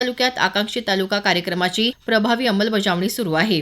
तालुक्यात आकांक्षी तालुका कार्यक्रमाची प्रभावी अंमलबजावणी सुरू आहे.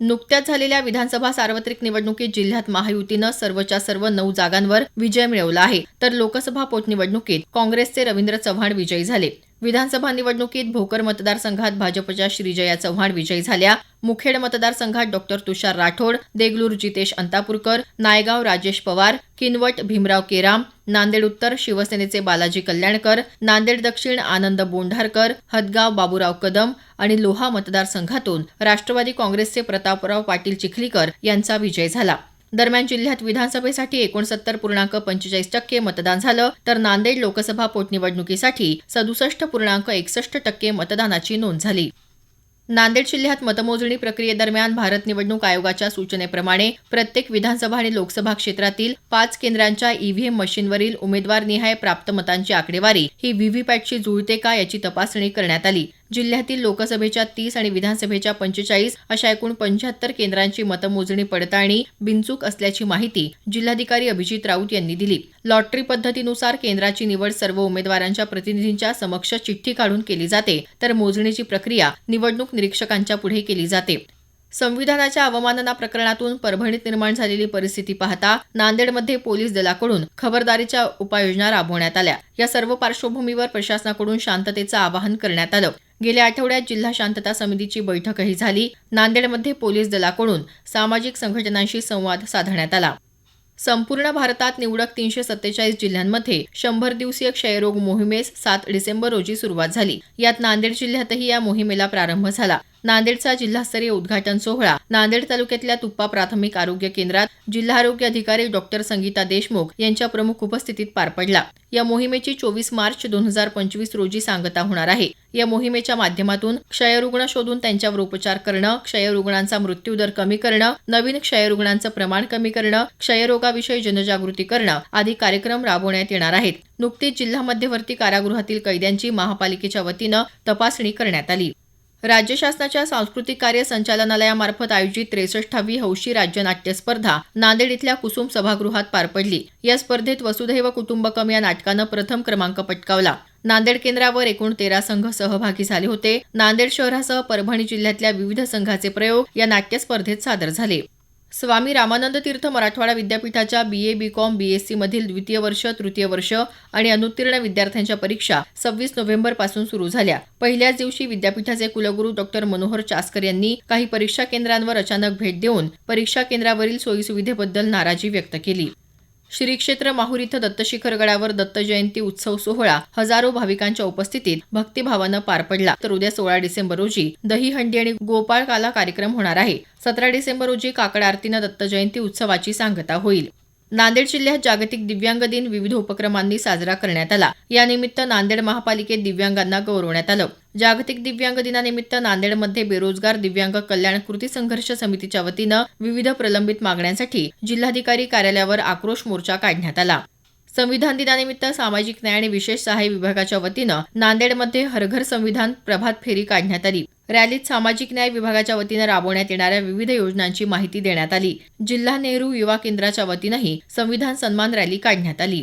नुकत्याच झालेल्या विधानसभा सार्वत्रिक निवडणुकीत जिल्ह्यात महायुतीनं सर्वच्या सर्व नऊ जागांवर विजय मिळवला आहे. तर लोकसभा पोटनिवडणुकीत काँग्रेसचे रवींद्र चव्हाण विजयी झाले. विधानसभा निवडणुकीत भोकर मतदारसंघात भाजपच्या श्रीजया चव्हाण विजयी झाल्या. मुखेड मतदारसंघात डॉक्टर तुषार राठोड देगलूर जितेश अंतापूरकर नायगाव राजेश पवार किनवट भीमराव केराम नांदेड उत्तर शिवसेनेचे बालाजी कल्याणकर नांदेड दक्षिण आनंद बोंढारकर हदगाव बाबूराव कदम आणि लोहा मतदारसंघातून राष्ट्रवादी काँग्रेसचे प्रतापराव पाटील चिखलीकर यांचा विजय झाला. दरम्यान जिल्ह्यात विधानसभेसाठी एकोणसत्तर पूर्णांक पंचेचाळीस टक्के मतदान झालं तर नांदेड लोकसभा पोटनिवडणुकीसाठी सदुसष्ट पूर्णांक एकसष्ट टक्के मतदानाची नोंद झाली. नांदेड जिल्ह्यात मतमोजणी प्रक्रियेदरम्यान भारत निवडणूक आयोगाच्या सूचनेप्रमाणे प्रत्येक विधानसभा आणि लोकसभा क्षेत्रातील पाच केंद्रांच्या ईव्हीएम मशीनवरील उमेदवारनिहाय प्राप्त मतांची आकडेवारी ही व्हीव्हीपॅटशी जुळते का याची तपासणी करण्यात आली. जिल्ह्यातील लोकसभेच्या तीस आणि विधानसभेच्या पंचेचाळीस अशा एकूण पंच्याहत्तर केंद्रांची मतमोजणी पडताळणी बिनचूक असल्याची माहिती जिल्हाधिकारी अभिजित राऊत यांनी दिली. लॉटरी पद्धतीनुसार केंद्राची निवड सर्व उमेदवारांच्या प्रतिनिधींच्या समक्ष चिठ्ठी काढून केली जाते तर मोजणीची प्रक्रिया निवडणूक निरीक्षकांच्या पुढे केली जाते. संविधानाच्या अवमानना प्रकरणातून परभणीत निर्माण झालेली परिस्थिती पाहता नांदेडमध्ये पोलीस दलाकडून खबरदारीच्या उपाययोजना राबवण्यात आल्या. या सर्व पार्श्वभूमीवर प्रशासनाकडून शांततेचं आवाहन करण्यात आलं. गेल्या आठवड्यात जिल्हा शांतता समितीची बैठकही झाली. नांदेडमध्ये पोलीस दलाकडून सामाजिक संघटनांशी संवाद साधण्यात आला. संपूर्ण भारतात निवडक तीनशे सत्तेचाळीस जिल्ह्यांमध्ये शंभर दिवसीय क्षयरोग मोहिमेस सात डिसेंबर रोजी सुरुवात झाली. यात नांदेड जिल्ह्यातही या मोहिमेला प्रारंभ झाला. नांदेडचा जिल्हास्तरीय उद्घाटन सोहळा. नांदेड तालुक्यातल्या तुप्पा प्राथमिक आरोग्य केंद्रात जिल्हा आरोग्य अधिकारी डॉक्टर संगीता देशमुख यांच्या प्रमुख उपस्थितीत पार पडला. या मोहिमेची चोवीस मार्च दोन हजार पंचवीस रोजी सांगता होणार आहे. या मोहिमेच्या माध्यमातून क्षयरुग्ण शोधून त्यांच्यावर उपचार करणं क्षयरुग्णांचा मृत्यूदर कमी करणं नवीन क्षयरुग्णांचं प्रमाण कमी करणं क्षयरोगाविषयी जनजागृती करणं आदी कार्यक्रम राबवण्यात येणार आहेत. नुकतीच जिल्हा मध्यवर्ती कारागृहातील कैद्यांची महापालिकेच्या वतीनं तपासणी करण्यात आली. राज्य शासनाच्या सांस्कृतिक कार्य संचालनालयामार्फत आयोजित त्रेसष्टावी हौशी राज्य नाट्य स्पर्धा नांदेड इथल्या कुसुम सभागृहात पार पडली. या स्पर्धेत वसुधैव कुटुंबकम या नाटकानं प्रथम क्रमांक पटकावला. नांदेड केंद्रावर एकूण तेरा संघ सहभागी झाले होते. नांदेड शहरासह परभणी जिल्ह्यातल्या विविध संघाचे प्रयोग या नाट्य स्पर्धेत सादर झाले. स्वामी रामानंद तीर्थ मराठवाडा विद्यापीठाच्या बी A B com B S मधील द्वितीय वर्ष तृतीय वर्ष आणि अनुत्तीर्ण विद्यार्थ्यांच्या परीक्षा सव्वीस नोव्हेंबरपासून सुरू झाल्या. पहिल्याच दिवशी विद्यापीठाचे कुलगुरू डॉक्टर मनोहर चास्कर यांनी काही परीक्षा केंद्रांवर अचानक भेट देऊन परीक्षा केंद्रावरील सोयीसुविधेबद्दल नाराजी व्यक्त केली. श्री क्षेत्र माहूर इथं दत्तशिखर गडावर दत्त जयंती उत्सव सोहळा हजारो भाविकांच्या उपस्थितीत भक्तिभावानं पार पडला. तर उद्या सोळा डिसेंबर रोजी दहीहंडी आणि गोपाळ काला कार्यक्रम होणार आहे. सतरा डिसेंबर रोजी काकड आरतीनं दत्त जयंती उत्सवाची सांगता होईल. नांदेड जिल्ह्यात जागतिक दिव्यांग दिन विविध उपक्रमांनी साजरा करण्यात आला. यानिमित्त नांदेड महापालिकेत दिव्यांगांना गौरवण्यात आलं. जागतिक दिव्यांग दिनानिमित्त नांदेडमध्ये बेरोजगार दिव्यांग कल्याण कृती संघर्ष समितीच्या वतीनं विविध प्रलंबित मागण्यांसाठी जिल्हाधिकारी कार्यालयावर आक्रोश मोर्चा काढण्यात आला. संविधान दिनानिमित्त सामाजिक न्याय आणि विशेष सहाय्य विभागाच्या वतीनं नांदेडमध्ये हरघर संविधान प्रभात फेरी काढण्यात आली. रॅलीत सामाजिक न्याय विभागाच्या वतीनं राबवण्यात येणाऱ्या विविध योजनांची माहिती देण्यात आली. जिल्हा नेहरू युवा केंद्राच्या वतीनंही संविधान सन्मान रॅली काढण्यात आली.